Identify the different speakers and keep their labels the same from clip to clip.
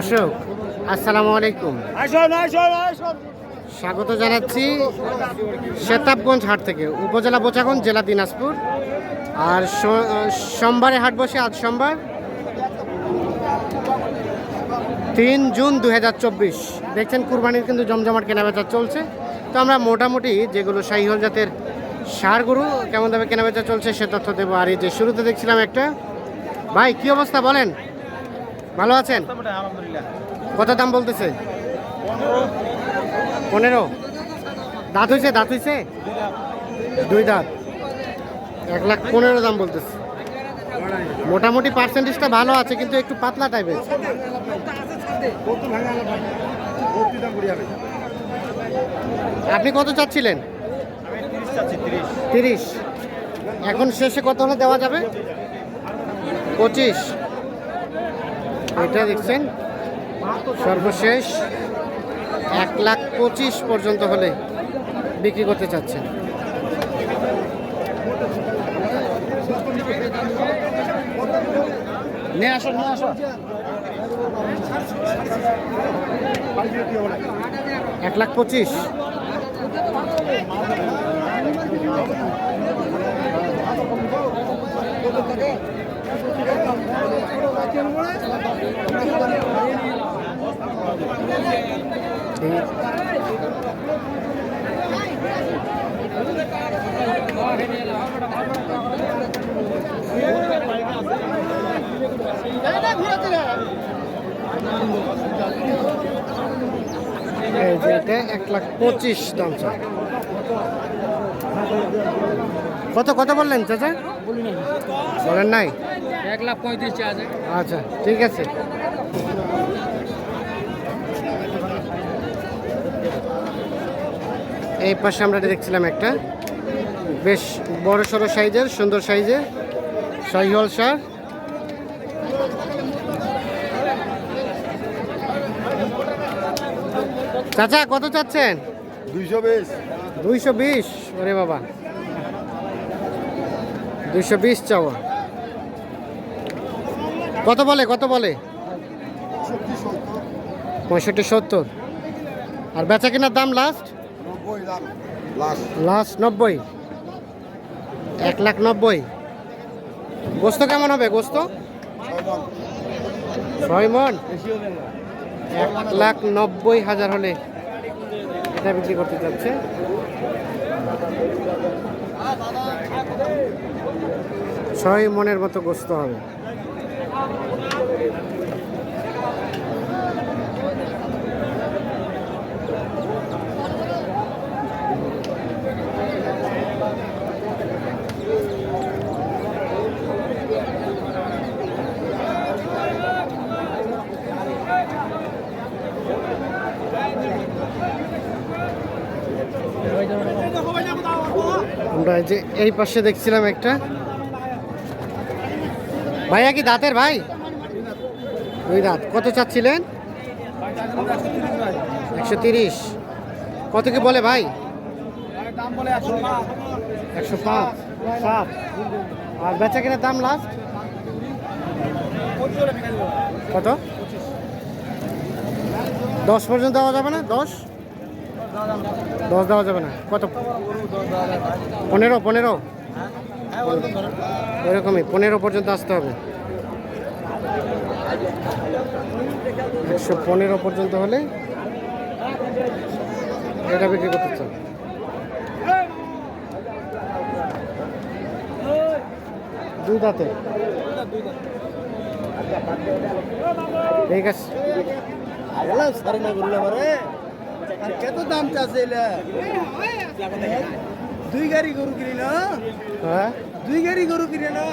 Speaker 1: দর্শক আসসালামু আলাইকুম। স্বাগত জানাচ্ছি শেতাবগঞ্জ হাট থেকে উপজেলা বোচাগঞ্জ জেলা দিনাজপুর। আর সোমবারে হাট বসে আজ সোমবার তিন জুন দু হাজার চব্বিশ। দেখছেন কুরবানির কিন্তু জমজমাট কেনাবেচা চলছে। তো আমরা মোটামুটি যেগুলো শাহিহল জাতের সার গরু কেমন দামে কেনাবেচা চলছে সে তথ্য দেবো। আর এই যে শুরুতে দেখছিলাম একটা ভাই কি অবস্থা বলেন? ভালো আছেন? কত দাম বলতেছে? পনেরো। দাঁত হয়েছে দাঁত হয়েছে দুই দাঁত। এক লাখ পনেরো দাম বলতেছে। মোটামুটি পার্সেন্টেজটা ভালো আছে, কিন্তু একটু পাতলা টাইপের আপনি কত চাচ্ছিলেন?
Speaker 2: তিরিশ।
Speaker 1: এখন শেষে কত হলে দেওয়া যাবে? পঁচিশ। এটা দেখছেন? সর্বশেষ এক লাখ পঁচিশ পর্যন্ত হলে বিক্রি করতে চাচ্ছেন।
Speaker 2: নিয়ে আসুন
Speaker 1: এক লাখ পঁচিশ এই যে এক লাখ পঁচিশ দাম কত কত বললেন চাচা? বলেন নাই?
Speaker 2: এক লাখ পঁয়ত্রিশ আছে।
Speaker 1: আচ্ছা ঠিক আছে। এই পাশে আমরা দেখছিলাম একটা। বেশ বড় সড়ো সাইজের সুন্দর সাইজের। শাহিওয়াল সার। চাচা কত চাচ্ছেন?
Speaker 2: দুইশো বিশ।
Speaker 1: দুইশো বিশ? ওরে বাবা। দুইশো বিশ চাওয়া। কত বলে কত বলে? পঁয়ষট্টি সত্তর। আর বেচা কেনার দাম লাস্ট
Speaker 2: লাস্ট
Speaker 1: নব্বই। এক লাখ নব্বই। গোস্ত কেমন হবে গোস্ত? ছয় মন এক লাখ নব্বই হাজার হলে এটা বিক্রি করতে চাচ্ছে ছয় মনের মতো গোস্ত হবে। যে এই পাশে দেখছিলাম একটা ভাইয়া কি দাঁতের ভাই? দুই দাঁত। কত চাচ্ছিলেন? একশো তিরিশ। কত কি বলে ভাই?
Speaker 2: একশো
Speaker 1: পাঁচ। সাত আর বেচা কেনার দাম লাস্ট কত? দশ পর্যন্ত দেওয়া যাবে না? দশ? দশ দেওয়া যাবে না। কত? পনেরো পনেরো। এরকমই পনেরো পর্যন্ত আসতে হবে। একশো পনেরো পর্যন্ত হলে এটা বিক্রি করতে চান দুই দাঁতে। ঠিক আছে।
Speaker 2: কত দাম চাচ্ছে দুই গাড়ি গরু কিনি না
Speaker 1: হ্যাঁ?
Speaker 2: দুই গাড়ি গরু কিনে না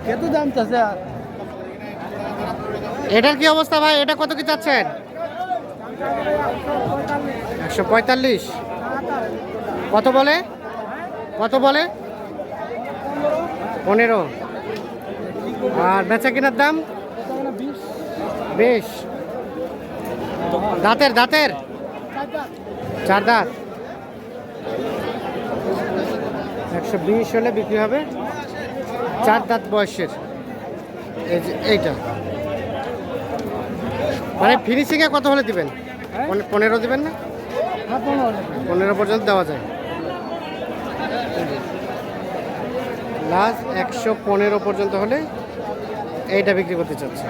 Speaker 2: কত দাম আর
Speaker 1: এটার কি অবস্থা ভাই? এটা কত কি চাচ্ছেন? একশো পঁয়তাল্লিশ। কত বলে? কত বলে? পনেরো। আর বেচা কেনার দাম? বেশ। দাঁতের দাঁতের? চার দাঁত। একশো বিশ হলে বিক্রি হবে চার দাঁত বয়সের। এই যে এইটা। মানে ফিনিশিংয়ে কত হলে দিবেন?
Speaker 2: হ্যাঁ?
Speaker 1: পনেরো দিবেন না?
Speaker 2: হ্যাঁ পনেরো।
Speaker 1: পনেরো পর্যন্ত দেওয়া যায়। লাস্ট একশো পনেরো পর্যন্ত হলে এইটা বিক্রি করতে চাচ্ছে।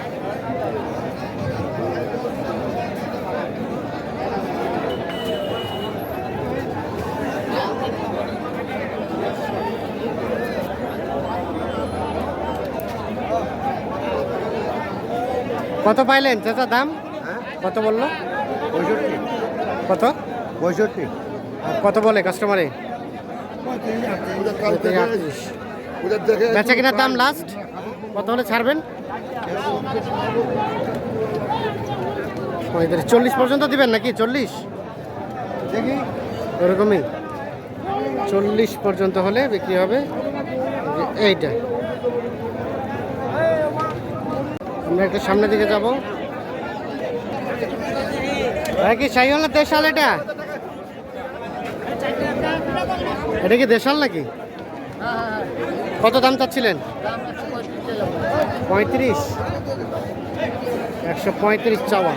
Speaker 1: কত পাইলেন চাচা দাম? কত বলল?
Speaker 3: পঁয়ষট্টি
Speaker 1: কত?
Speaker 3: পঁয়ষট্টি।
Speaker 1: কত বলে কাস্টমারে বেচা কিনার দাম লাস্ট কত হলে ছাড়বেন? পঁয়ত্রিশ চল্লিশ পর্যন্ত দিবেন নাকি? চল্লিশ?
Speaker 3: দেখি।
Speaker 1: ওরকমই। চল্লিশ পর্যন্ত হলে বিক্রি হবে। এইটা। আমরা একটু সামনের দিকে যাব। ভাই, কি শাহিওয়াল না দেশাল এটা? এটা কি দেশাল নাকি? কত দাম চাচ্ছিলেন? পঁয়ত্রিশ। একশো পঁয়ত্রিশ চাওয়া।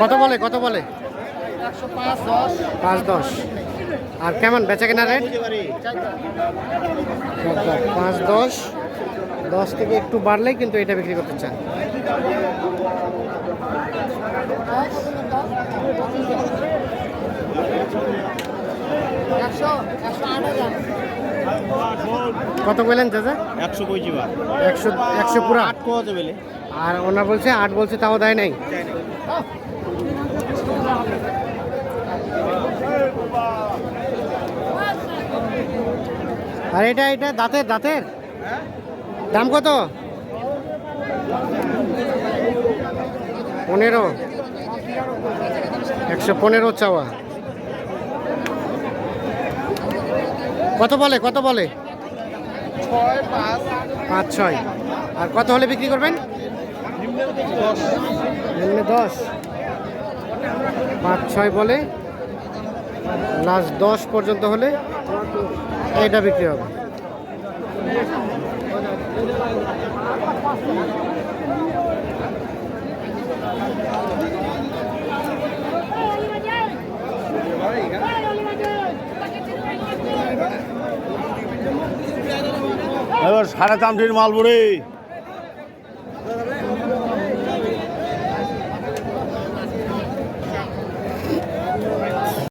Speaker 1: কত বলে কত বলে? পাঁচ দশ। আর কেমন বেচা কেনা রেট পাঁচ দশ। দশ থেকে একটু বাড়লেই কিন্তু এটা বিক্রি করতে চান। কত বললেন চাচা
Speaker 3: একশো কইছি বা
Speaker 1: একশো একশো পুরা।
Speaker 3: আট বেলে
Speaker 1: আর ওনার বলছে আট বলছে তাও দেয় নাই। আর এটা এটা দাঁতের দাঁতের? দাম কত? পনেরো। একশো পনেরো চাওয়া। কত বলে কত বলে?
Speaker 2: পাঁচ,
Speaker 1: ছয়। আর কত হলে বিক্রি করবেন? দশ। পাঁচ, ছয় বলে। লাস্ট দশ পর্যন্ত হলে এটা বিক্রি হবে।
Speaker 3: সাড়ে চামটির মাল